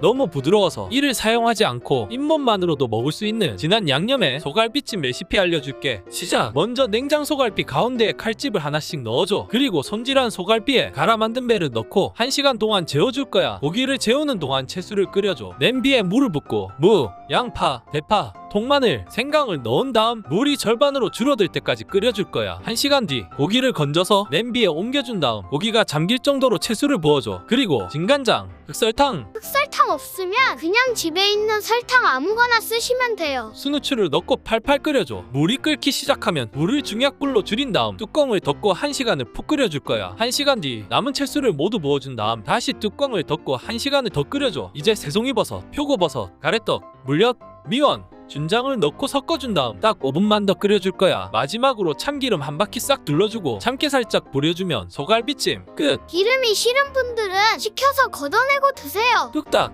너무 부드러워서 이를 사용하지 않고 잇몸만으로도 먹을 수 있는 진한 양념에 소갈비찜 레시피 알려줄게. 시작. 먼저 냉장 소갈비 가운데에 칼집을 하나씩 넣어줘. 그리고 손질한 소갈비에 갈아 만든 배를 넣고 1시간 동안 재워줄 거야. 고기를 재우는 동안 채수를 끓여줘. 냄비에 물을 붓고 무, 양파, 대파, 통마늘, 생강을 넣은 다음 물이 절반으로 줄어들 때까지 끓여줄 거야. 1시간 뒤 고기를 건져서 냄비에 옮겨준 다음 고기가 잠길 정도로 채수를 부어줘. 그리고 진간장, 흑설탕, 흑설탕 없으면 그냥 집에 있는 설탕 아무거나 쓰시면 돼요. 순우추를 넣고 팔팔 끓여줘. 물이 끓기 시작하면 물을 중약불로 줄인 다음 뚜껑을 덮고 1시간을 푹 끓여줄 거야. 1시간 뒤 남은 채수를 모두 부어준 다음 다시 뚜껑을 덮고 1시간을 더 끓여줘. 이제 새송이버섯, 표고버섯, 가래떡, 물엿, 미원, 준장을 넣고 섞어준 다음 딱 5분만 더 끓여줄 거야. 마지막으로 참기름 한 바퀴 싹 둘러주고 참깨 살짝 뿌려주면 소갈비찜 끝. 기름이 싫은 분들은 식혀서 걷어내고 드세요. 뚝딱